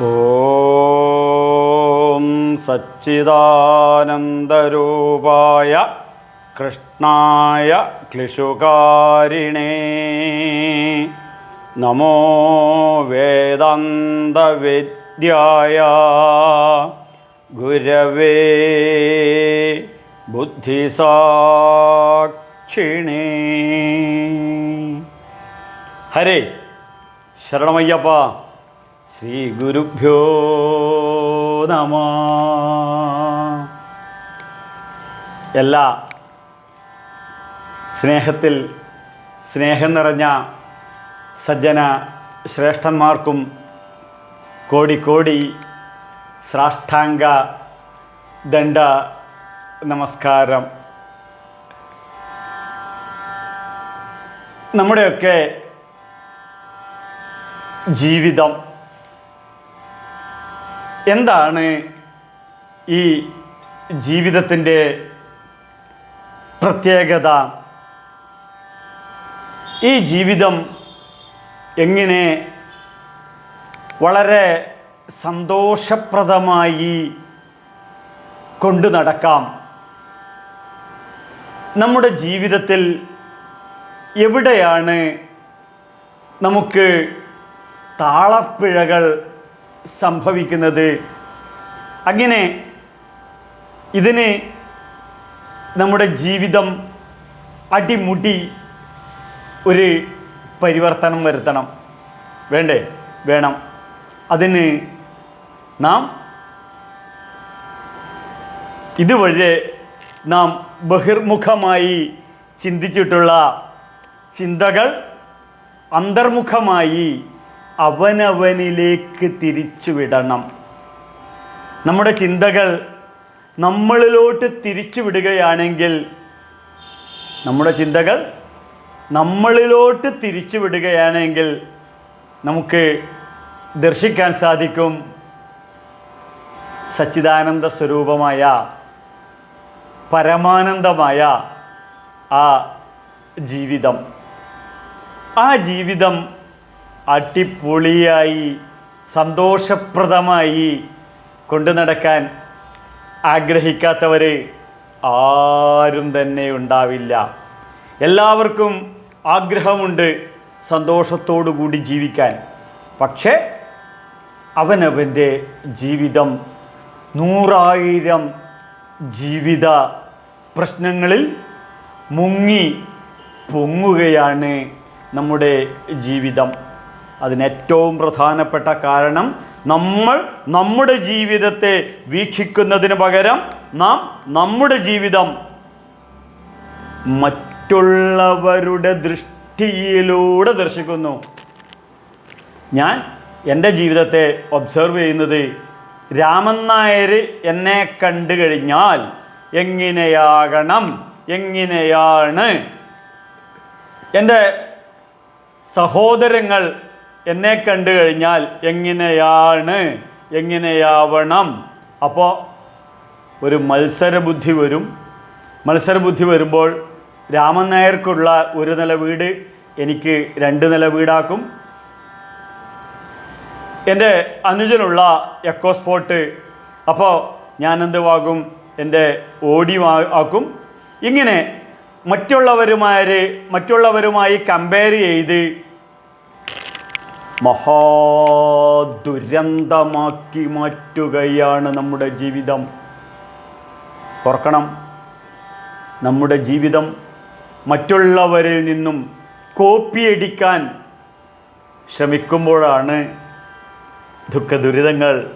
ഓം സച്ചിദാനന്ദരൂപായ കൃഷ്ണായ ക്ലിശുകാരിണേ നമോ വേദാന്തവിദ്യായ ഗുരവേ ബുദ്ധിസാക്ഷിണേ. ഹരേ ശരണമയ്യപ്പ. ശ്രീ ഗുരുഭ്യോ നമ. എല്ലാ സ്നേഹത്തിൽ സ്നേഹം നിറഞ്ഞ സജ്ജന ശ്രേഷ്ഠന്മാർക്കും കോടി കോടി സാഷ്ടാംഗ ദണ്ഡ നമസ്കാരം. നമ്മുടെയൊക്കെ ജീവിതം എന്താണ് ഈ ജീവിതത്തിന്റെ പ്രത്യേകത? ഈ ജീവിതം എങ്ങനെ വളരെ സന്തോഷപ്രദമായി കൊണ്ടു നടക്കാം നമ്മുടെ ജീവിതത്തിൽ എവിടെയാണ് നമുക്ക് താളപ്പിഴകൾ സംഭവിക്കുന്നത്. അങ്ങനെ ഇതിന് നമ്മുടെ ജീവിതം അടിമുടി ഒരു പരിവർത്തനം വരുത്തണം. വേണ്ടേ? വേണം. അതിന് നാം ഇതുവഴി നാം ബഹിർമുഖമായി ചിന്തിച്ചിട്ടുള്ള ചിന്തകൾ അന്തർമുഖമായി അവനവനിലേക്ക് തിരിച്ചുവിടണം. നമ്മുടെ ചിന്തകൾ നമ്മളിലോട്ട് തിരിച്ചുവിടുകയാണെങ്കിൽ നമ്മുടെ ചിന്തകൾ നമ്മളിലോട്ട് തിരിച്ചുവിടുകയാണെങ്കിൽ നമുക്ക് ദർശിക്കാൻ സാധിക്കും. സച്ചിദാനന്ദ സ്വരൂപമായ പരമാനന്ദമായ ആ ജീവിതം. ആ ജീവിതം അടിപൊളിയായി സന്തോഷപ്രദമായി കൊണ്ടു നടക്കാൻ ആഗ്രഹിക്കാത്തവർ ആരും തന്നെ ഉണ്ടാവില്ല. എല്ലാവർക്കും ആഗ്രഹമുണ്ട് സന്തോഷത്തോടു കൂടി ജീവിക്കാൻ. പക്ഷേ അവനവന്റെ ജീവിതം നൂറായിരം ജീവിത പ്രശ്നങ്ങളിൽ മുങ്ങി പൊങ്ങുകയാണ് നമ്മുടെ ജീവിതം. അതിന് ഏറ്റവും പ്രധാനപ്പെട്ട കാരണം നമ്മൾ നമ്മുടെ ജീവിതത്തെ വീക്ഷിക്കുന്നതിന് പകരം നാം നമ്മുടെ ജീവിതം മറ്റുള്ളവരുടെ ദൃഷ്ടിയിലൂടെ ദർശിക്കുന്നു. ഞാൻ എന്റെ ജീവിതത്തെ ഒബ്സർവ് ചെയ്യുന്നത് രാമൻ നായർ എന്നെ കണ്ടു കഴിഞ്ഞാൽ എങ്ങനെയാകണം എങ്ങനെയാണ്? എന്റെ സഹോദരങ്ങൾ എന്നെ കണ്ടു കഴിഞ്ഞാൽ എങ്ങനെയാണ്? എങ്ങനെയാവണം? അപ്പോൾ ഒരു മത്സരബുദ്ധി വരും. മത്സരബുദ്ധി വരുമ്പോൾ രാമൻ നായർക്കുള്ള ഒരു നില വീട് എനിക്ക് രണ്ട് നില വീടാക്കും. എന്റെ അനുജനുള്ള എക്കോ സ്പോട്ട് അപ്പോൾ ഞാൻ വാകും എന്റെ ഓടി ആക്കും. ഇങ്ങനെ മറ്റുള്ളവരുമായി മറ്റുള്ളവരുമായി കമ്പയർ ചെയ്ത് മഹാദുരന്തമാക്കി മാറ്റുകയാണ് നമ്മുടെ ജീവിതം. ഓർക്കണം നമ്മുടെ ജീവിതം മറ്റുള്ളവരിൽ നിന്നും കോപ്പിയടിക്കാൻ ശ്രമിക്കുമ്പോഴാണ് ദുഃഖ ദുരിതങ്ങൾ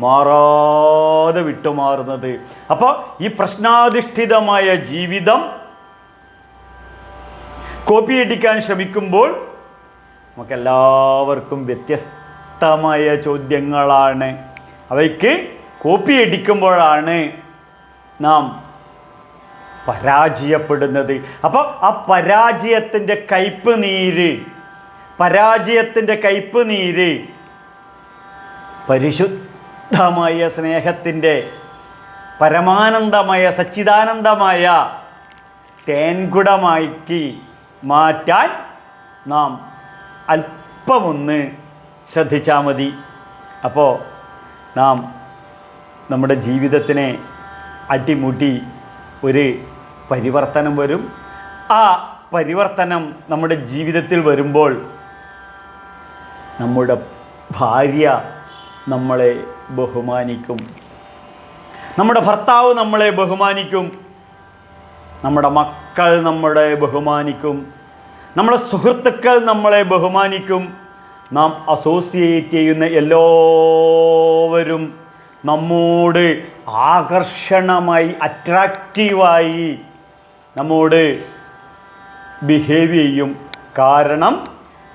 മാറാതെ വിട്ടുമാറുന്നത്. അപ്പോൾ ഈ പ്രശ്നാധിഷ്ഠിതമായ ജീവിതം കോപ്പിയടിക്കാൻ ശ്രമിക്കുമ്പോൾ നമുക്കെല്ലാവർക്കും വ്യത്യസ്തമായ ചോദ്യങ്ങളാണ്. അവയ്ക്ക് കോപ്പി അടിക്കുമ്പോഴാണ് നാം പരാജയപ്പെടുന്നത്. അപ്പോൾ ആ പരാജയത്തിന്റെ കയ്പ് നീര് പരാജയത്തിന്റെ കയ്പ് നീര് പരിശുദ്ധമായ സ്നേഹത്തിന്റെ പരമാനന്ദമായ സച്ചിദാനന്ദമായ തേൻകുടമാക്കി മാറ്റാൻ നാം അല്പമൊന്ന് ശ്രദ്ധിച്ചാൽ മതി. അപ്പോൾ നാം നമ്മുടെ ജീവിതത്തിനെ അടിമുടി ഒരു പരിവർത്തനം വരും. ആ പരിവർത്തനം നമ്മുടെ ജീവിതത്തിൽ വരുമ്പോൾ നമ്മുടെ ഭാര്യ നമ്മളെ ബഹുമാനിക്കും. നമ്മുടെ ഭർത്താവ് നമ്മളെ ബഹുമാനിക്കും. നമ്മുടെ മക്കൾ നമ്മളെ ബഹുമാനിക്കും. നമ്മുടെ സുഹൃത്തുക്കൾ നമ്മളെ ബഹുമാനിക്കും. നാം അസോസിയേറ്റ് ചെയ്യുന്ന എല്ലാവരും നമ്മോട് ആകർഷണമായി അട്രാക്റ്റീവായി നമ്മോട് ബിഹേവ് ചെയ്യും. കാരണം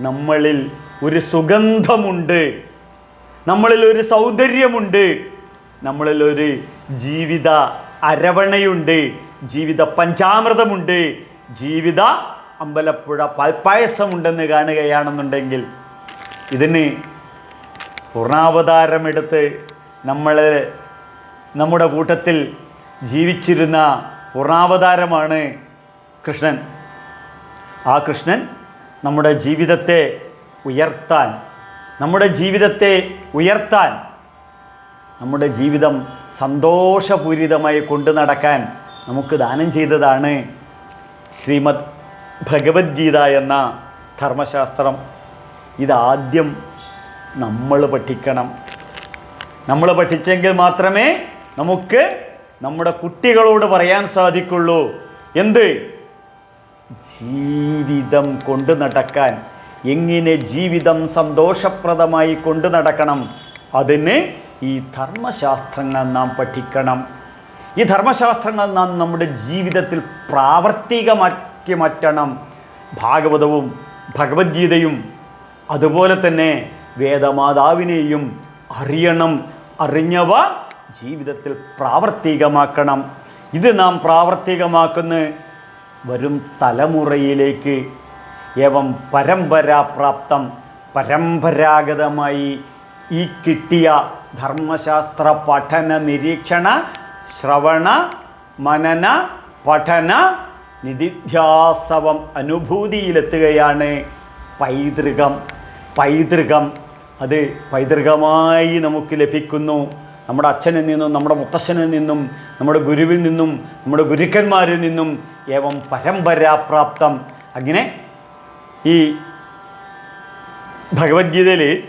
നമ്മളിൽ ഒരു സുഗന്ധമുണ്ട്. നമ്മളിൽ ഒരു സൗന്ദര്യമുണ്ട്. നമ്മളിൽ ഒരു ജീവിത അരവണയുണ്ട്. ജീവിത പഞ്ചാമൃതമുണ്ട്. ജീവിത അമ്പലപ്പുഴ പൽപ്പായസമുണ്ടെന്ന് കാണുകയാണെന്നുണ്ടെങ്കിൽ ഇതിന് പൂർണാവതാരമെടുത്ത് നമ്മൾ നമ്മുടെ കൂട്ടത്തിൽ ജീവിച്ചിരുന്ന പൂർണാവതാരമാണ് കൃഷ്ണൻ. ആ കൃഷ്ണൻ നമ്മുടെ ജീവിതത്തെ ഉയർത്താൻ നമ്മുടെ ജീവിതത്തെ ഉയർത്താൻ നമ്മുടെ ജീവിതം സന്തോഷപൂരിതമായി കൊണ്ടു നടക്കാൻ നമുക്ക് ദാനം ചെയ്തതാണ് ശ്രീമദ് ഭഗവത്ഗീത എന്ന ധർമ്മശാസ്ത്രം ഇതാദ്യം നമ്മൾ പഠിക്കണം. നമ്മൾ പഠിച്ചെങ്കിൽ മാത്രമേ നമുക്ക് നമ്മുടെ കുട്ടികളോട് പറയാൻ സാധിക്കുള്ളൂ. എന്ത്? ജീവിതം കൊണ്ടു നടക്കാൻ. എങ്ങനെ ജീവിതം സന്തോഷപ്രദമായി കൊണ്ടു നടക്കണം? അതിന് ഈ ധർമ്മശാസ്ത്രങ്ങൾ നാം പഠിക്കണം. ഈ ധർമ്മശാസ്ത്രങ്ങൾ നാം നമ്മുടെ ജീവിതത്തിൽ പ്രാവർത്തികമാക്കി മാറ്റണം ഭാഗവതവും ഭഗവത്ഗീതയും അതുപോലെ തന്നെ വേദമാതാവിനെയും അറിയണം. അറിഞ്ഞവ ജീവിതത്തിൽ പ്രാവർത്തികമാക്കണം. ഇത് നാം പ്രാവർത്തികമാക്കുന്ന വരും തലമുറയിലേക്ക് ഏവം പരമ്പരാപ്രാപ്തം പരമ്പരാഗതമായി ഈ കിട്ടിയ ധർമ്മശാസ്ത്ര പഠന നിരീക്ഷണ ശ്രവണ മനന പഠന നിധിധ്യാസവം അനുഭൂതിയിലെത്തുകയാണ് പൈതൃകം. പൈതൃകം അത് പൈതൃകമായി നമുക്ക് ലഭിക്കുന്നു. നമ്മുടെ അച്ഛനിൽ നിന്നും നമ്മുടെ മുത്തശ്ശനിൽ നിന്നും നമ്മുടെ ഗുരുവിൽ നിന്നും നമ്മുടെ ഗുരുക്കന്മാരിൽ നിന്നും ഏവം പരമ്പരാപ്രാപ്തം. അങ്ങനെ ഈ ഭഗവത്ഗീതയിൽ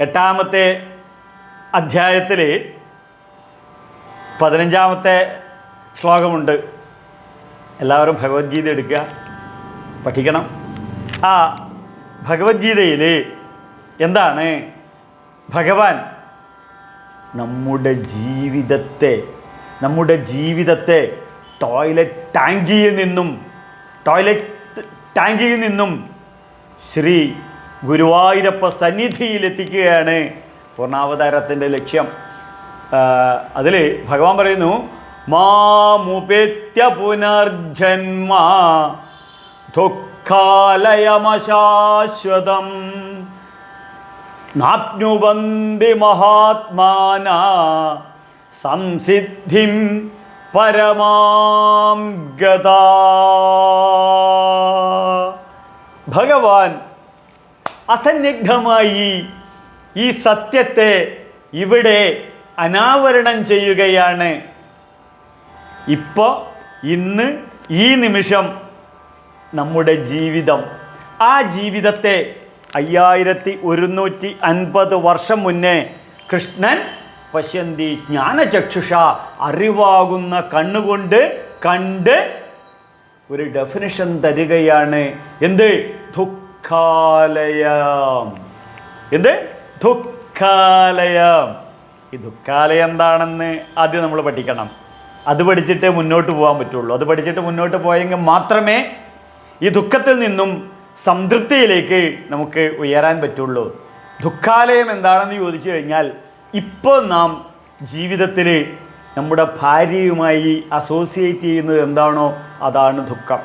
എട്ടാമത്തെ അധ്യായത്തിൽ പതിനഞ്ചാമത്തെ ശ്ലോകമുണ്ട്. എല്ലാവരും ഭഗവത്ഗീത എടുക്കുക. പഠിക്കണം. ആ ഭഗവത്ഗീതയിൽ എന്താണ്? ഭഗവാൻ നമ്മുടെ ജീവിതത്തെ നമ്മുടെ ജീവിതത്തെ ടോയ്ലറ്റ് ടാങ്കിയിൽ നിന്നും ടോയ്ലറ്റ് ടാങ്കിയിൽ നിന്നും ശ്രീ ഗുരുവായൂരപ്പ സന്നിധിയിലെത്തിക്കുകയാണ് പൂർണാവതാരത്തിന്റെ ലക്ഷ്യം. അതിൽ ഭഗവാൻ പറയുന്നു മാമുപേത്യ പുനർജന്മ ദുഃഖാലയമശാശ്വതം. നാപ്നുബന്ധി മഹാത്മാന സംസിദ്ധിം പരമാം ഗതാ. ഭഗവാൻ അസന്നിഗ്ധമായി ഈ സത്യത്തെ ഇവിടെ അനാവരണം ചെയ്യുകയാണ്. ഇപ്പോൾ ഇന്ന് ഈ നിമിഷം നമ്മുടെ ജീവിതം. ആ ജീവിതത്തെ അയ്യായിരത്തി ഒരുന്നൂറ്റി അൻപത് വർഷം മുന്നേ കൃഷ്ണൻ പശ്യന്തി ജ്ഞാനചക്ഷുഷ അറിവാകുന്ന കണ്ണുകൊണ്ട് കണ്ട് ഒരു ഡെഫിനിഷൻ തരികയാണ്. എന്ത്? ദുഃഖാലയം. എന്ത്? ദുഃഖാലയം. ഈ ദുഃഖാലയം എന്താണെന്ന് ആദ്യം നമ്മൾ പഠിക്കണം. അത് പഠിച്ചിട്ടേ മുന്നോട്ട് പോകാൻ പറ്റുള്ളൂ. അത് പഠിച്ചിട്ട് മുന്നോട്ട് പോയെങ്കിൽ മാത്രമേ ഈ ദുഃഖത്തിൽ നിന്നും സംതൃപ്തിയിലേക്ക് നമുക്ക് ഉയരാൻ പറ്റുള്ളൂ. ദുഃഖാലയം എന്താണെന്ന് ചോദിച്ചു കഴിഞ്ഞാൽ ഇപ്പോൾ നാം ജീവിതത്തിൽ നമ്മുടെ ഭാര്യയുമായി അസോസിയേറ്റ് ചെയ്യുന്നത് എന്താണോ അതാണ് ദുഃഖം.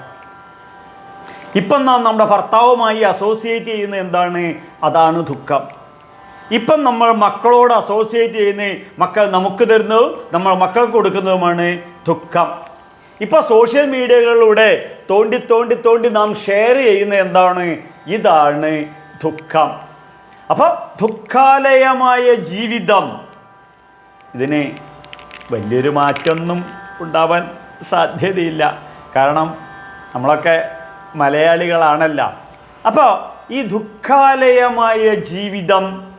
ഇപ്പം നാം നമ്മുടെ ഭർത്താവുമായി അസോസിയേറ്റ് ചെയ്യുന്നത് എന്താണ്? അതാണ് ദുഃഖം. ഇപ്പം നമ്മൾ മക്കളോട് അസോസിയേറ്റ് ചെയ്യുന്ന മക്കൾ നമുക്ക് തരുന്നതും നമ്മൾ മക്കൾക്ക് കൊടുക്കുന്നതുമാണ് ദുഃഖം. ഇപ്പോൾ സോഷ്യൽ മീഡിയകളിലൂടെ തോണ്ടി തോണ്ടി തോണ്ടി നാം ഷെയർ ചെയ്യുന്ന എന്താണ്? ഇതാണ് ദുഃഖം. അപ്പോൾ ദുഃഖാലയമായ ജീവിതം ഇതിന് വലിയൊരു മാറ്റമൊന്നും ഉണ്ടാവാൻ സാധ്യതയില്ല. കാരണം നമ്മളൊക്കെ മലയാളികളാണല്ല. അപ്പോൾ ഈ ദുഃഖാലയമായ ജീവിതം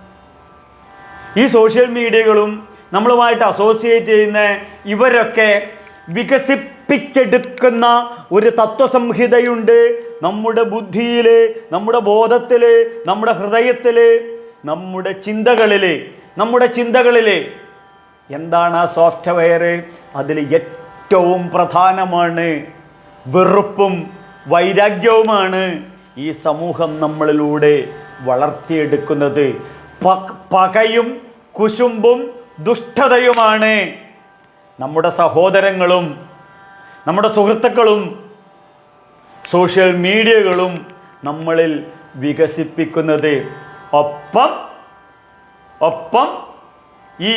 ഈ സോഷ്യൽ മീഡിയകളും നമ്മളുമായിട്ട് അസോസിയേറ്റ് ചെയ്യുന്ന ഇവരൊക്കെ വികസിപ്പിച്ചെടുക്കുന്ന ഒരു തത്വസംഹിതയുണ്ട്. നമ്മുടെ ബുദ്ധിയിൽ നമ്മുടെ ബോധത്തിൽ നമ്മുടെ ഹൃദയത്തിൽ നമ്മുടെ ചിന്തകളിൽ നമ്മുടെ ചിന്തകളിൽ എന്താണ് ആ സോഫ്റ്റ്വെയർ അതിൽ ഏറ്റവും പ്രധാനമാണ് വെറുപ്പും വൈരാഗ്യവുമാണ് ഈ സമൂഹം നമ്മളിലൂടെ വളർത്തിയെടുക്കുന്നത്. പകയും കുശുമ്പും ദുഷ്ടതയുമാണ് നമ്മുടെ സഹോദരങ്ങളും നമ്മുടെ സുഹൃത്തുക്കളും സോഷ്യൽ മീഡിയകളും നമ്മളിൽ വികസിപ്പിക്കുന്നത്. ഒപ്പം ഒപ്പം ഈ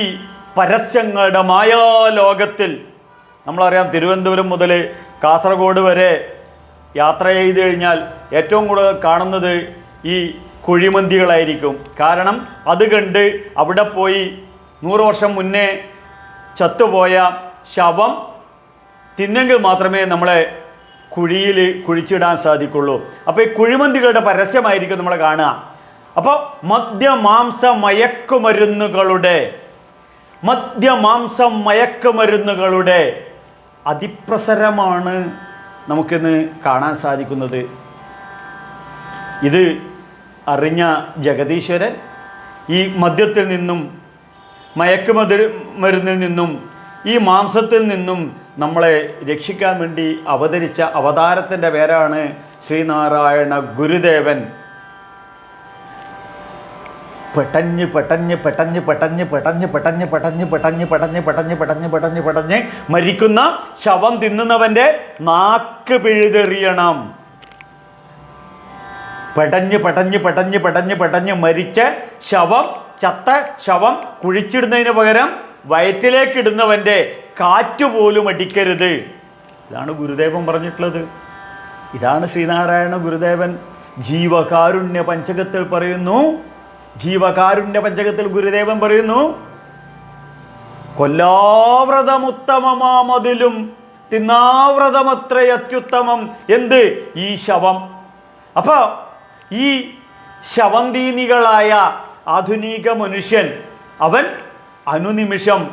പരസ്യങ്ങളുടെ മായാലോകത്തിൽ നമ്മളറിയാം തിരുവനന്തപുരം മുതൽ കാസർഗോഡ് വരെ യാത്ര ചെയ്ത് കഴിഞ്ഞാൽ ഏറ്റവും കൂടുതൽ കാണുന്നത് ഈ കുഴിമന്തികളായിരിക്കും. കാരണം അത് കണ്ട് അവിടെ പോയി നൂറ് വർഷം മുന്നേ ചത്തുപോയ ശവം തിന്നെങ്കിൽ മാത്രമേ നമ്മളെ കുഴിയിൽ കുഴിച്ചിടാൻ സാധിക്കുള്ളൂ. അപ്പോൾ ഈ കുഴിമന്തികളുടെ പരസ്യമായിരിക്കും നമ്മളെ കാണുക. അപ്പോൾ മദ്യമാംസ മയക്കുമരുന്നുകളുടെ മദ്യമാംസ മയക്കുമരുന്നുകളുടെ അതിപ്രസരമാണ് നമുക്കിന്ന് കാണാൻ സാധിക്കുന്നത്. ഇത് അറിഞ്ഞ ജഗദീശ്വരൻ ഈ മദ്യത്തിൽ നിന്നും മയക്കുമതി മരുന്നിൽ നിന്നും ഈ മാംസത്തിൽ നിന്നും നമ്മളെ രക്ഷിക്കാൻ വേണ്ടി അവതരിച്ച അവതാരത്തിന്റെ പേരാണ് ശ്രീനാരായണ ഗുരുദേവൻ പെട്ടഞ്ഞ് പെട്ടഞ്ഞ് പെട്ടഞ്ഞ് പെട്ടഞ്ഞ് പെട്ടഞ്ഞ് പെട്ടഞ്ഞ് പെട്ടഞ്ഞ് പെട്ടഞ്ഞ് പെട്ടഞ്ഞ് പെട്ടഞ്ഞ് പെട്ടഞ്ഞ് പെട്ടഞ്ഞ് പെട്ടഞ്ഞ് മരിക്കുന്ന ശവം തിന്നുന്നവന്റെ നാക്ക് പിഴുതെറിയണം പെടഞ്ഞ് പെടഞ്ഞ് പെടഞ്ഞ് പെടഞ്ഞ് പെടഞ്ഞ് മരിച്ച ശവം ചത്ത ശവം കുഴിച്ചിടുന്നതിന് പകരം വയറ്റിലേക്കിടുന്നവന്റെ കാറ്റുപോലും കാറ്റ് പോലും അടിക്കരുത്. ഇതാണ് ഗുരുദേവൻ പറഞ്ഞിട്ടുള്ളത്. ഇതാണ് ശ്രീനാരായണ ഗുരുദേവൻ. ജീവകാരുണ്യ പഞ്ചകത്തിൽ പറയുന്നു. ജീവകാരുണ്യ പഞ്ചകത്തിൽ ഗുരുദേവൻ പറയുന്നു കൊല്ലാവ്രതമുത്തമമാമതിലും തിന്നാവ്രതമത്ര അത്യുത്തമം എന്ത്? ഈ ശവം. അപ്പോൾ ഈ ശവന്തീനികളായ ആധുനിക മനുഷ്യൻ അവൻ അനുനിമിഷം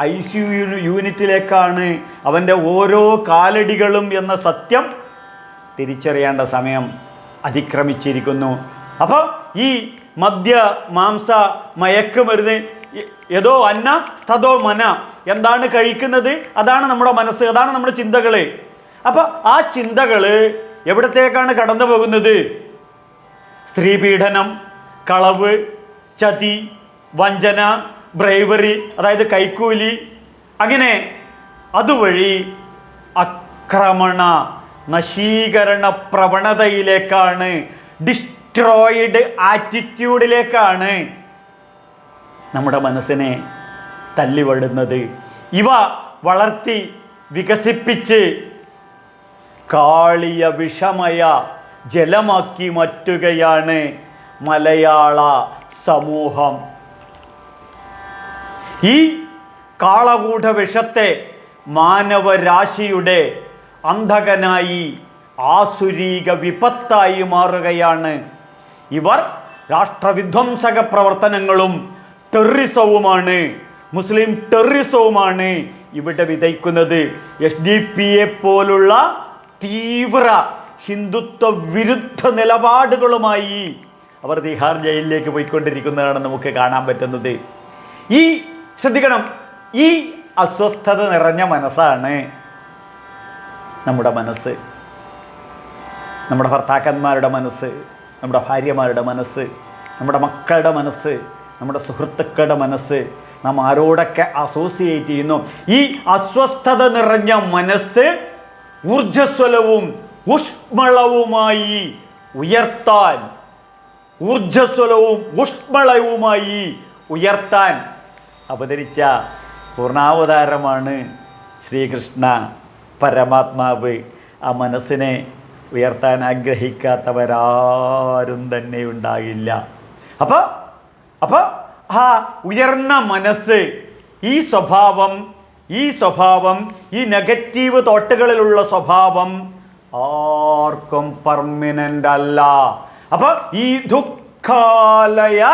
ഐ സി യു യൂണിറ്റിലേക്കാണ് അവന്റെ ഓരോ കാലടികളും എന്ന സത്യം തിരിച്ചറിയേണ്ട സമയം അതിക്രമിച്ചിരിക്കുന്നു. അപ്പോൾ ഈ മദ്യ മാംസ മയക്കുമരുന്ന് ഏതോ അന്ന സ്ഥതോ മന എന്താണ് കഴിക്കുന്നത്? അതാണ് നമ്മുടെ മനസ്സ് അതാണ് നമ്മുടെ ചിന്തകൾ അപ്പോൾ ആ ചിന്തകൾ എവിടത്തേക്കാണ് കടന്നു പോകുന്നത് സ്ത്രീപീഡനം കളവ് ചതി വഞ്ചന ബ്രൈവറി അതായത് കൈക്കൂലി അങ്ങനെ അതുവഴി ആക്രമണ നശീകരണ പ്രവണതയിലേക്കാണ് ഡിസ്ട്രോയിഡ് ആറ്റിറ്റ്യൂഡിലേക്കാണ് നമ്മുടെ മനസ്സിനെ തല്ലിവടുന്നത്. ഇവ വളർത്തി വികസിപ്പിച്ച് കാളിയ വിഷമയ ജലമാക്കി മാറ്റുകയാണ് മലയാള സമൂഹം. ഈ കാളകൂട വിഷത്തെ മാനവരാശിയുടെ അന്ധകനായി ആസുരീക വിപത്തായി മാറുകയാണ്. ഇവർ രാഷ്ട്രവിധ്വംസക പ്രവർത്തനങ്ങളും ടെററിസവുമാണ്. മുസ്ലിം ടെററിസവുമാണ് ഇവിടെ വിതയ്ക്കുന്നത്. എസ് ഡി പി എ പോലുള്ള തീവ്ര ഹിന്ദുത്വ വിരുദ്ധ നിലപാടുകളുമായി അവർ തിഹാർ ജയിലിലേക്ക് പോയിക്കൊണ്ടിരിക്കുന്നതാണ് നമുക്ക് കാണാൻ പറ്റുന്നത്. ഈ ശ്രദ്ധിക്കണം ഈ അസ്വസ്ഥത നിറഞ്ഞ മനസ്സാണ് നമ്മുടെ മനസ്സ്. നമ്മുടെ ഭർത്താക്കന്മാരുടെ മനസ്സ് നമ്മുടെ ഭാര്യമാരുടെ മനസ്സ് നമ്മുടെ മക്കളുടെ മനസ്സ് നമ്മുടെ സുഹൃത്തുക്കളുടെ മനസ്സ് നാം ആരോടൊക്കെ അസോസിയേറ്റ് ചെയ്യുന്നു. ഈ അസ്വസ്ഥത നിറഞ്ഞ മനസ്സ് ഊർജസ്വലവും ഊഷ്മളവുമായി ഉയർത്താൻ ഊർജസ്വലവും ഊഷ്മളവുമായി ഉയർത്താൻ അവതരിച്ച പൂർണാവതാരമാണ് ശ്രീകൃഷ്ണ പരമാത്മാവ്. ആ മനസ്സിനെ ഉയർത്താൻ ആഗ്രഹിക്കാത്തവരാരും തന്നെ ഉണ്ടാകില്ല. അപ്പോൾ അപ്പോൾ ആ ഉയർന്ന മനസ്സ് ഈ സ്വഭാവം ഈ സ്വഭാവം ഈ നെഗറ്റീവ് തോട്ടുകളിലുള്ള സ്വഭാവം ആർക്കും പെർമിനന്റ് അല്ല. അപ്പോൾ ഈ ദുഃഖാലയ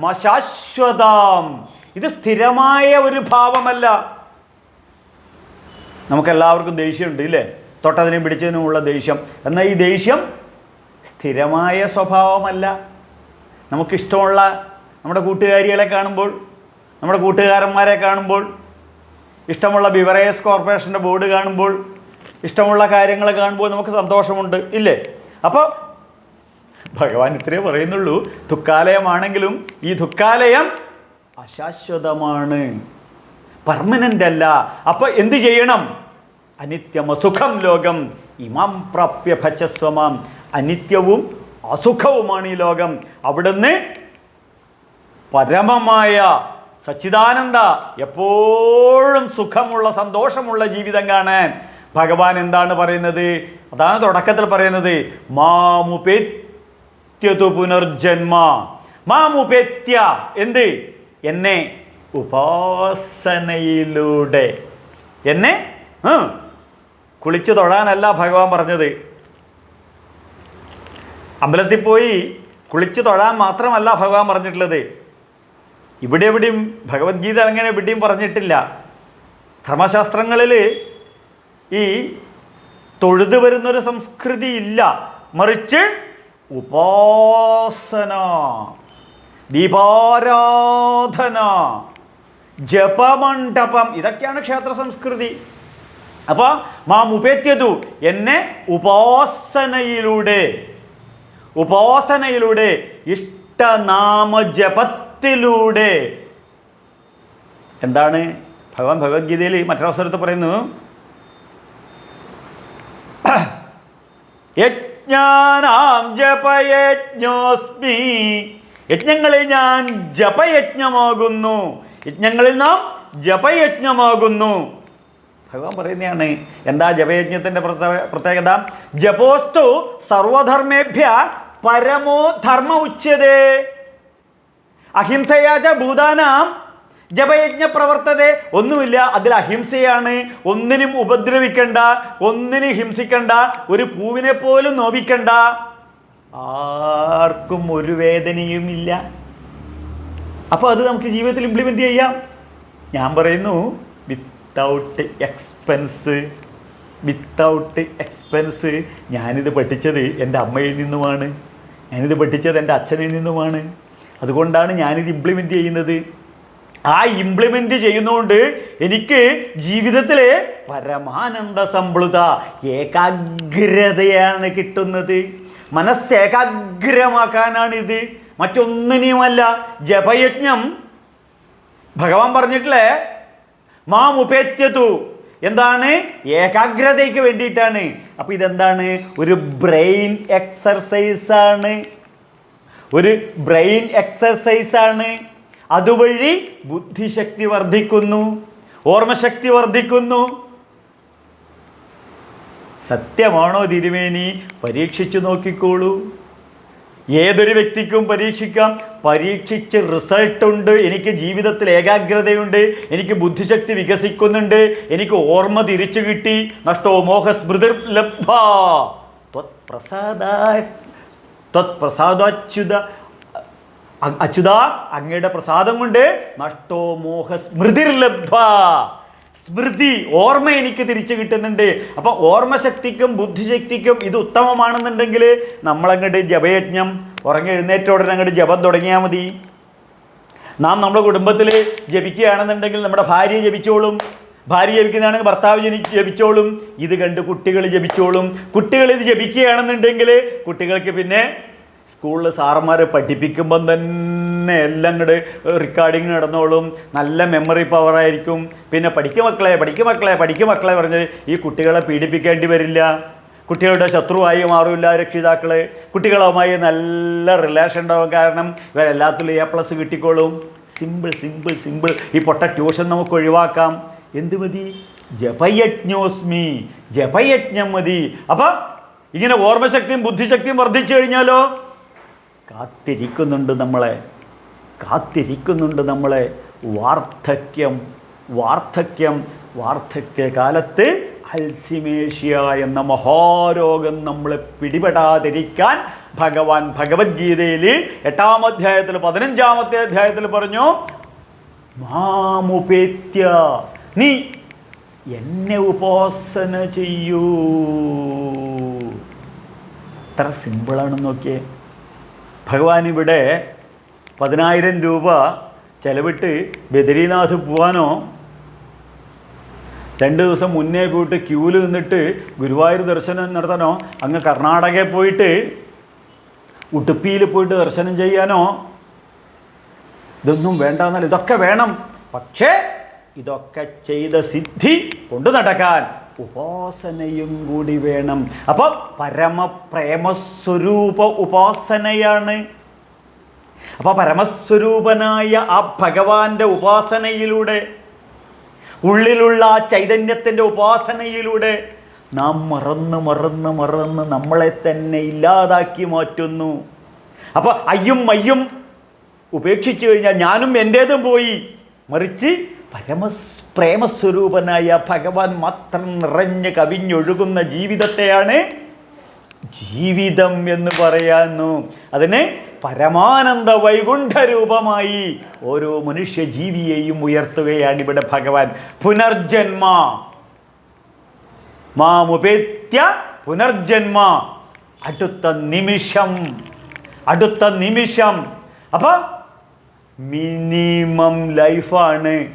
മശാശ്വതം. ഇത് സ്ഥിരമായ ഒരു ഭാവമല്ല. നമുക്കെല്ലാവർക്കും ദേഷ്യമുണ്ട് ഇല്ലേ? തൊട്ടതിനും പിടിച്ചതിനുമുള്ള ദേഷ്യം. എന്നാൽ ഈ ദേഷ്യം സ്ഥിരമായ സ്വഭാവമല്ല. നമുക്കിഷ്ടമുള്ള നമ്മുടെ കൂട്ടുകാരികളെ കാണുമ്പോൾ നമ്മുടെ കൂട്ടുകാരന്മാരെ കാണുമ്പോൾ ഇഷ്ടമുള്ള ബിവറേസ് കോർപ്പറേഷന്റെ ബോർഡ് കാണുമ്പോൾ ഇഷ്ടമുള്ള കാര്യങ്ങൾ കാണുമ്പോൾ നമുക്ക് സന്തോഷമുണ്ട് ഇല്ലേ? അപ്പോൾ ഭഗവാൻ ഇത്രയേ പറയുന്നുള്ളൂ ദുഃഖാലയമാണെങ്കിലും ഈ ദുഃഖാലയം അശാശ്വതമാണ് പെർമനന്റ് അല്ല. അപ്പോൾ എന്ത് ചെയ്യണം? അനിത്യമസുഖം ലോകം ഇമാം പ്രാപ്യ ഭച്ചസ്വമാം അനിത്യവും അസുഖവുമാണ് ഈ ലോകം. അവിടുന്ന് പരമമായ സച്ചിദാനന്ദ എപ്പോഴും സുഖമുള്ള സന്തോഷമുള്ള ജീവിതം കാണാൻ ഭഗവാൻ എന്താണ് പറയുന്നത്? അതാണ് തുടക്കത്തിൽ പറയുന്നത്. മാമുപേത്യതു പുനർജന്മ. മാമുപേത്യ എന്ത്? എന്നെ ഉപാസനയിലൂടെ. എന്നെ? കുളിച്ചു തൊഴാനല്ല ഭഗവാൻ പറഞ്ഞത്. അമ്പലത്തിൽ പോയി കുളിച്ചു തൊഴാൻ മാത്രമല്ല ഭഗവാൻ പറഞ്ഞിട്ടുള്ളത്. ഇവിടെ എവിടെയും ഭഗവത്ഗീത അങ്ങനെ എവിടെയും പറഞ്ഞിട്ടില്ല. ധർമ്മശാസ്ത്രങ്ങളിൽ ഈ തൊഴുതു വരുന്നൊരു സംസ്കൃതി ഇല്ല. മറിച്ച് ഉപാസന ദീപാരാധന ജപമണ്ഡപം ഇതൊക്കെയാണ് ക്ഷേത്ര സംസ്കൃതി. അപ്പോൾ മാം ഉപേത്യതു എന്നെ ഉപാസനയിലൂടെ ഉപാസനയിലൂടെ ഇഷ്ടനാമജപത്തിലൂടെ. എന്താണ്? ഭഗവാൻ ഭഗവത്ഗീതയിൽ മറ്റൊരവസരത്ത് പറയുന്നു യജ്ഞാനാം ജപയജ്ഞോസ്മി. യജ്ഞങ്ങളിൽ ഞാൻ ജപയജ്ഞമാകുന്നു. യജ്ഞങ്ങളിൽ നാം ജപയജ്ഞമാകുന്നു. ഭഗവാൻ പറയുന്നതാണ് എന്താ ജപയജ്ഞത്തിന്റെ പ്രത്യേകത? ജപോസ്തു സർവധർമ്മേഭ്യ പരമോ ധർമ്മ അഹിംസയാച ഭൂതാനാം ജപയജ്ഞ പ്രവർത്തത ഒന്നുമില്ല. അതിൽ അഹിംസയാണ്. ഒന്നിനും ഉപദ്രവിക്കണ്ട. ഒന്നിനും ഹിംസിക്കണ്ട. ഒരു പൂവിനെ പോലും നോവിക്കണ്ട. ആർക്കും ഒരു വേദനയും ഇല്ല. അപ്പോൾ അത് നമുക്ക് ജീവിതത്തിൽ ഇംപ്ലിമെന്റ് ചെയ്യാം. ഞാൻ പറയുന്നു വിത്തൗട്ട് എക്സ്പെൻസ് വിത്തൗട്ട് എക്സ്പെൻസ് ഞാനിത് പഠിച്ചത് എന്റെ അമ്മയിൽ നിന്നുമാണ്. ഞാനിത് പഠിച്ചത് എന്റെ അച്ഛനിൽ നിന്നുമാണ്. അതുകൊണ്ടാണ് ഞാനിത് ഇംപ്ലിമെന്റ് ചെയ്യുന്നത്. ആ ഇംപ്ലിമെന്റ് ചെയ്യുന്നതുകൊണ്ട് എനിക്ക് ജീവിതത്തിൽ പരമാനന്ദ സമ്പ്ലുത ഏകാഗ്രതയാണ് കിട്ടുന്നത്. മനസ്സ് ഏകാഗ്രമാക്കാനാണിത്. മറ്റൊന്നിനെയുമല്ല ജപയജ്ഞം. ഭഗവാൻ പറഞ്ഞിട്ടില്ലേ? മാം ഉപേത്യതു എന്താണ്? ഏകാഗ്രതയ്ക്ക് വേണ്ടിയിട്ടാണ്. അപ്പോൾ ഇതെന്താണ്? ഒരു ബ്രെയിൻ എക്സർസൈസാണ്. ഒരു ബ്രെയിൻ എക്സർസൈസാണ്. അതുവഴി ബുദ്ധിശക്തി വർദ്ധിക്കുന്നു ഓർമ്മശക്തി വർദ്ധിക്കുന്നു. സത്യമാണോ തിരുമേനി? പരീക്ഷിച്ചു നോക്കിക്കോളൂ. ഏതൊരു വ്യക്തിക്കും പരീക്ഷിക്കാം. പരീക്ഷിച്ച് റിസൾട്ട് ഉണ്ട്. എനിക്ക് ജീവിതത്തിൽ ഏകാഗ്രതയുണ്ട്. എനിക്ക് ബുദ്ധിശക്തി വികസിക്കുന്നുണ്ട്. എനിക്ക് ഓർമ്മ തിരിച്ചു കിട്ടി. നഷ്ടോ മോഹ സ്മൃതി ലഭ്യ ത്വത് പ്രസാദ ത്വത്പ്രസാദാച്യുത അ- അച്യുത അങ്ങയുടെ പ്രസാദം കൊണ്ട് നഷ്ടോ മോഹ ലബ്ധ സ്മൃതി ഓർമ്മ എനിക്ക് തിരിച്ചു കിട്ടുന്നുണ്ട്. അപ്പൊ ഓർമ്മശക്തിക്കും ബുദ്ധിശക്തിക്കും ഇത് ഉത്തമമാണെന്നുണ്ടെങ്കിൽ നമ്മളങ്ങോട്ട് ജപയജ്ഞം ഉറങ്ങി എഴുന്നേറ്റ ഉടനെ അങ്ങോട്ട് ജപം തുടങ്ങിയാൽ മതി. നാം നമ്മുടെ കുടുംബത്തിൽ ജപിക്കുകയാണെന്നുണ്ടെങ്കിൽ നമ്മുടെ ഭാര്യ ജപിച്ചോളും. ഭാര്യ ജപിക്കുന്നതാണെങ്കിൽ ഭർത്താവ് ജനി ജപിച്ചോളും. ഇത് കണ്ട് കുട്ടികൾ ജപിച്ചോളും. കുട്ടികൾ ഇത് ജപിക്കുകയാണെന്നുണ്ടെങ്കിൽ കുട്ടികൾക്ക് പിന്നെ സ്കൂളിൽ സാറന്മാരെ പഠിപ്പിക്കുമ്പം തന്നെ എല്ലാം കൂടെ റെക്കോർഡിങ് നടന്നോളും. നല്ല മെമ്മറി പവർ ആയിരിക്കും. പിന്നെ പഠിക്കും മക്കളെ പഠിക്കും മക്കളെ പഠിക്കും മക്കളെ പറഞ്ഞ് ഈ കുട്ടികളെ പീഡിപ്പിക്കേണ്ടി വരില്ല. കുട്ടികളുടെ ശത്രുവായി മാറില്ല രക്ഷിതാക്കൾ കുട്ടികളുമായി നല്ല റിലേഷൻ ഉണ്ടാവും. കാരണം ഇവരെല്ലാത്തിലും എ പ്ലസ് കിട്ടിക്കോളും. സിമ്പിൾ സിമ്പിൾ സിമ്പിൾ ഈ പൊട്ട ട്യൂഷൻ നമുക്ക് ഒഴിവാക്കാം. എന്ത് മതി? ജപയജ്ഞോസ്മി ജപയജ്ഞം മതി. അപ്പം ഇങ്ങനെ ഓർമ്മശക്തിയും ബുദ്ധിശക്തിയും വർദ്ധിച്ചു കഴിഞ്ഞാലോ? കാത്തിരിക്കുന്നുണ്ട് നമ്മളെ. കാത്തിരിക്കുന്നുണ്ട് നമ്മളെ. വാർദ്ധക്യം വാർദ്ധക്യം വാർദ്ധക്യകാലത്ത് അൽസിമേഷ്യ എന്ന മഹാരോഗം നമ്മളെ പിടിപെടാതിരിക്കാൻ ഭഗവാൻ ഭഗവത്ഗീതയിൽ എട്ടാം അധ്യായത്തിൽ പതിനഞ്ചാമത്തെ അധ്യായത്തിൽ പറഞ്ഞു മാമുപേത്യ നീ എന്നെ ഉപാസന ചെയ്യൂ. എത്ര സിമ്പിളാണെന്ന് നോക്കിയേ. ഭഗവാൻ ഇവിടെ പതിനായിരം രൂപ ചെലവിട്ട് ബദരീനാഥ് പോവാനോ രണ്ട് ദിവസം മുന്നേ പോയിട്ട് ക്യൂവിൽ നിന്നിട്ട് ഗുരുവായൂർ ദർശനം നടത്താനോ അങ്ങ് കർണാടകയിൽ പോയിട്ട് ഉടുപ്പിയിൽ പോയിട്ട് ദർശനം ചെയ്യാനോ ഇതൊന്നും വേണ്ട എന്നാൽ ഇതൊക്കെ വേണം. പക്ഷേ ഇതൊക്കെ ചെയ്ത സിദ്ധി കൊണ്ടു നടക്കാൻ. ഉപാസനയും കൂടി വേണം. അപ്പോൾ പരമപ്രേമസ്വരൂപ ഉപാസനയാണ്. അപ്പോൾ പരമസ്വരൂപനായ ആ ഭഗവാന്റെ ഉപാസനയിലൂടെ ഉള്ളിലുള്ള ആ ചൈതന്യത്തിന്റെ ഉപാസനയിലൂടെ നാം മറന്ന് മറന്ന് മറന്ന് നമ്മളെ തന്നെ ഇല്ലാതാക്കി മാറ്റുന്നു. അപ്പോൾ അയ്യും മയ്യും ഉപേക്ഷിച്ചു കഴിഞ്ഞാൽ ഞാനും എന്റേതും പോയി. മറിച്ച് പരമ പ്രേമസ്വരൂപനായ ഭഗവാൻ മാത്രം നിറഞ്ഞ് കവിഞ്ഞൊഴുകുന്ന ജീവിതത്തെയാണ് ജീവിതം എന്ന് പറയുന്നു. അതിന് പരമാനന്ദ വൈകുണ്ഠരൂപമായി ഓരോ മനുഷ്യ ജീവിയെയും ഉയർത്തുകയാണ് ഇവിടെ ഭഗവാൻ. പുനർജന്മ. മാമുപേത്യ പുനർജന്മ. അടുത്ത നിമിഷം. അടുത്ത നിമിഷം. അപ്പോൾ മിനിമം ലൈഫാണ്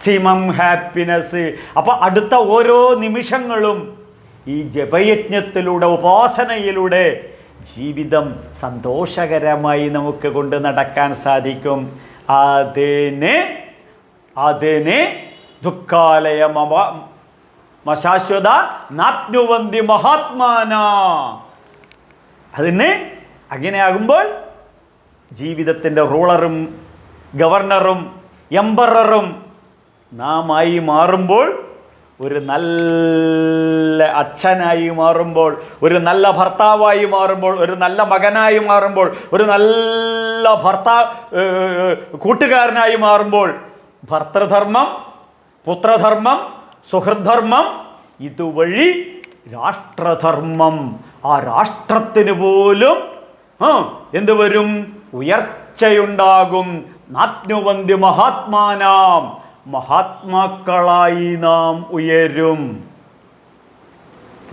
മാക്സിമം ഹാപ്പിനെസ് അപ്പോൾ അടുത്ത ഓരോ നിമിഷങ്ങളും ഈ ജപയജ്ഞത്തിലൂടെ ഉപാസനയിലൂടെ ജീവിതം സന്തോഷകരമായി നമുക്ക് കൊണ്ട് നടക്കാൻ സാധിക്കും. അതിന് അതിന് ദുഃഖാലയ മശാശ്വത നാപ്നുവന്തി മഹാത്മാന. അതിന് അങ്ങനെയാകുമ്പോൾ ജീവിതത്തിന്റെ റൂളറും ഗവർണറും എംബററും നാമായി മാറുമ്പോൾ ഒരു നല്ല അച്ഛനായി മാറുമ്പോൾ ഒരു നല്ല ഭർത്താവായി മാറുമ്പോൾ ഒരു നല്ല മകനായി മാറുമ്പോൾ ഒരു നല്ല ഭർത്താ കൂട്ടുകാരനായി മാറുമ്പോൾ ഭർത്തൃധർമ്മം പുത്രധർമ്മം സുഹൃദ്ധർമ്മം ഇതുവഴി രാഷ്ട്രധർമ്മം. ആ രാഷ്ട്രത്തിന് പോലും എന്തു വരും? ഉയർച്ചയുണ്ടാകും. നാത്നുവന്തി മഹാത്മാനാം മഹാത്മാക്കളായി നാം ഉയരും.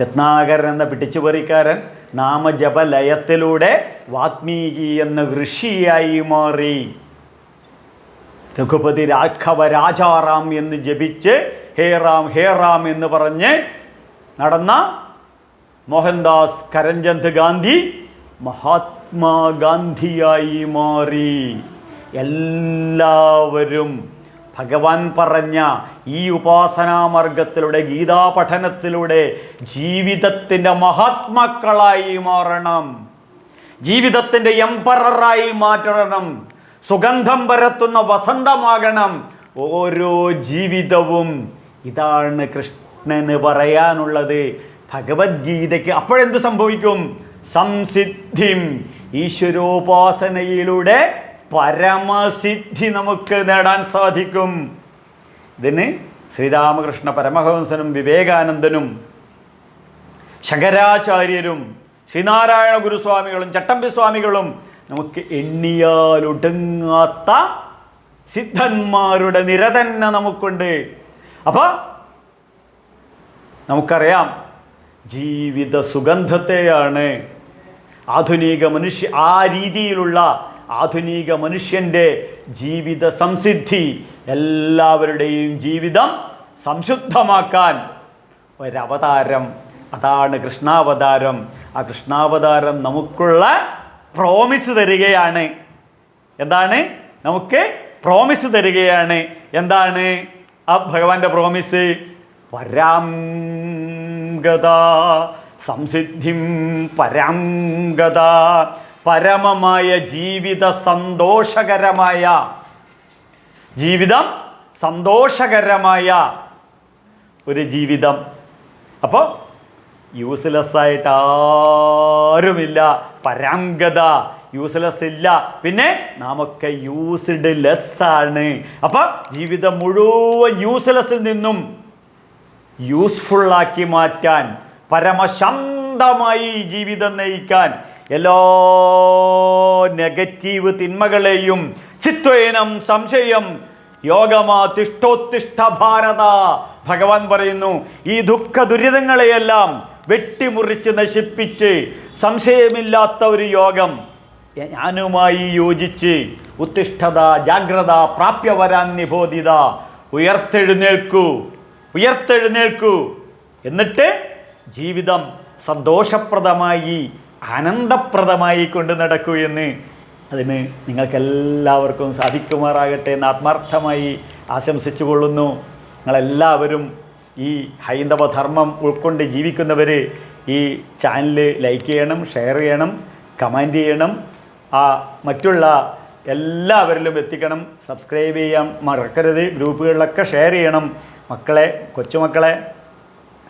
രത്നാകരൻ എന്ന പിടിച്ചുപറിക്കാരൻ നാമജപലയത്തിലൂടെ വാത്മീകി എന്ന ഋഷിയായി മാറി. രഘുപതി രാഘവ രാജാറാം എന്ന് ജപിച്ച് ഹേ റാം ഹേ റാം എന്ന് പറഞ്ഞ് നടന്ന മോഹൻദാസ് കരംചന്ദ് ഗാന്ധി മഹാത്മാഗാന്ധിയായി മാറി. എല്ലാവരും ഭഗവാൻ പറഞ്ഞ ഈ ഉപാസനാമാർഗത്തിലൂടെ ഗീതാ പഠനത്തിലൂടെ ജീവിതത്തിന്റെ മഹാത്മാക്കളായി മാറണം. ജീവിതത്തിന്റെ എംപററായി മാറ്റണം. സുഗന്ധം പരത്തുന്ന വസന്തമാകണം. ഓരോ ജീവിതവും ഇതാണ് കൃഷ്ണന് പറയാനുള്ളത്. ഭഗവത്ഗീതയ്ക്ക് അപ്പോഴെന്ത് സംഭവിക്കും? സംസിദ്ധിം ഈശ്വരോപാസനയിലൂടെ പരമസിദ്ധി നമുക്ക് നേടാൻ സാധിക്കും. ഇതിന് ശ്രീരാമകൃഷ്ണ പരമഹംസനും വിവേകാനന്ദനും ശങ്കരാചാര്യരും ശ്രീനാരായണ ഗുരുസ്വാമികളും ചട്ടമ്പി സ്വാമികളും നമുക്ക് എണ്ണിയാലൊടുങ്ങാത്ത സിദ്ധന്മാരുടെ നിര തന്നെ നമുക്കുണ്ട്. അപ്പോൾ നമുക്കറിയാം ജീവിത സുഗന്ധത്തെയാണ് ആധുനിക മനുഷ്യ ആ രീതിയിലുള്ള ആധുനിക മനുഷ്യന്റെ ജീവിത സംസിദ്ധി എല്ലാവരുടെയും ജീവിതം സംശുദ്ധമാക്കാൻ ഒരവതാരം. അതാണ് കൃഷ്ണാവതാരം. ആ കൃഷ്ണാവതാരം നമുക്കുള്ള പ്രോമിസ് തരികയാണ്. എന്താണ്? നമുക്ക് പ്രോമിസ് തരികയാണ്. എന്താണ്? ആ ഭഗവാന്റെ പ്രോമിസ് പരാംഗത സംസിദ്ധിം പരാംഗത പരമമായ ജീവിത സന്തോഷകരമായ ജീവിതം സന്തോഷകരമായ ഒരു ജീവിതം. അപ്പോൾ യൂസ്ലെസ് ആയിട്ട് ആരുമില്ല. പരാംഗത യൂസ്ലെസ് ഇല്ല. പിന്നെ നാമൊക്കെ യൂസ്ഡ് ലെസ് ആണ്. അപ്പൊ ജീവിതം മുഴുവൻ യൂസ്ലെസ്സിൽ നിന്നും യൂസ്ഫുള്ളാക്കി മാറ്റാൻ പരമശാന്തമായി ജീവിതം നയിക്കാൻ എല്ലാ നെഗറ്റീവ് തിന്മകളെയും ചിത്വേനം സംശയം യോഗമാ തിഷ്ടോത്തിഷ്ഠ ഭാരത. ഭഗവാൻ പറയുന്നു ഈ ദുഃഖ ദുരിതങ്ങളെയെല്ലാം വെട്ടിമുറിച്ച് നശിപ്പിച്ച് സംശയമില്ലാത്ത ഒരു യോഗം ഞാനുമായി യോജിച്ച് ഉത്തിഷ്ഠത ജാഗ്രത പ്രാപ്യവരാൻ നിബോധിത. ഉയർത്തെഴുന്നേൽക്കൂ ഉയർത്തെഴുന്നേൽക്കൂ. എന്നിട്ട് ജീവിതം സന്തോഷപ്രദമായി ആനന്ദപ്രദമായി കൊണ്ട് നടക്കൂ എന്ന് അതിന് നിങ്ങൾക്കെല്ലാവർക്കും സാധിക്കുമാറാകട്ടെ എന്ന് ആത്മാർത്ഥമായി ആശംസിച്ചു കൊള്ളുന്നു. നിങ്ങളെല്ലാവരും ഈ ഹൈന്ദവ ധർമ്മം ഉൾക്കൊണ്ട് ജീവിക്കുന്നവർ ഈ ചാനൽ ലൈക്ക് ചെയ്യണം ഷെയർ ചെയ്യണം കമന്റ് ചെയ്യണം. ആ മറ്റുള്ള എല്ലാവരിലും എത്തിക്കണം. സബ്സ്ക്രൈബ് ചെയ്യാൻ മറക്കരുത്. ഗ്രൂപ്പുകളിലൊക്കെ ഷെയർ ചെയ്യണം. മക്കളെ കൊച്ചുമക്കളെ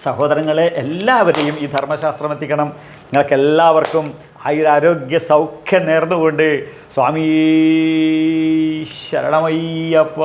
സഹോദരങ്ങളെ എല്ലാവരെയും ഈ ധർമ്മശാസ്ത്രം എത്തിക്കണം. നിങ്ങൾക്ക് എല്ലാവർക്കും ആയുരാരോഗ്യ സൗഖ്യം നേർന്നുകൊണ്ട് സ്വാമീ ശരണമയ്യപ്പ.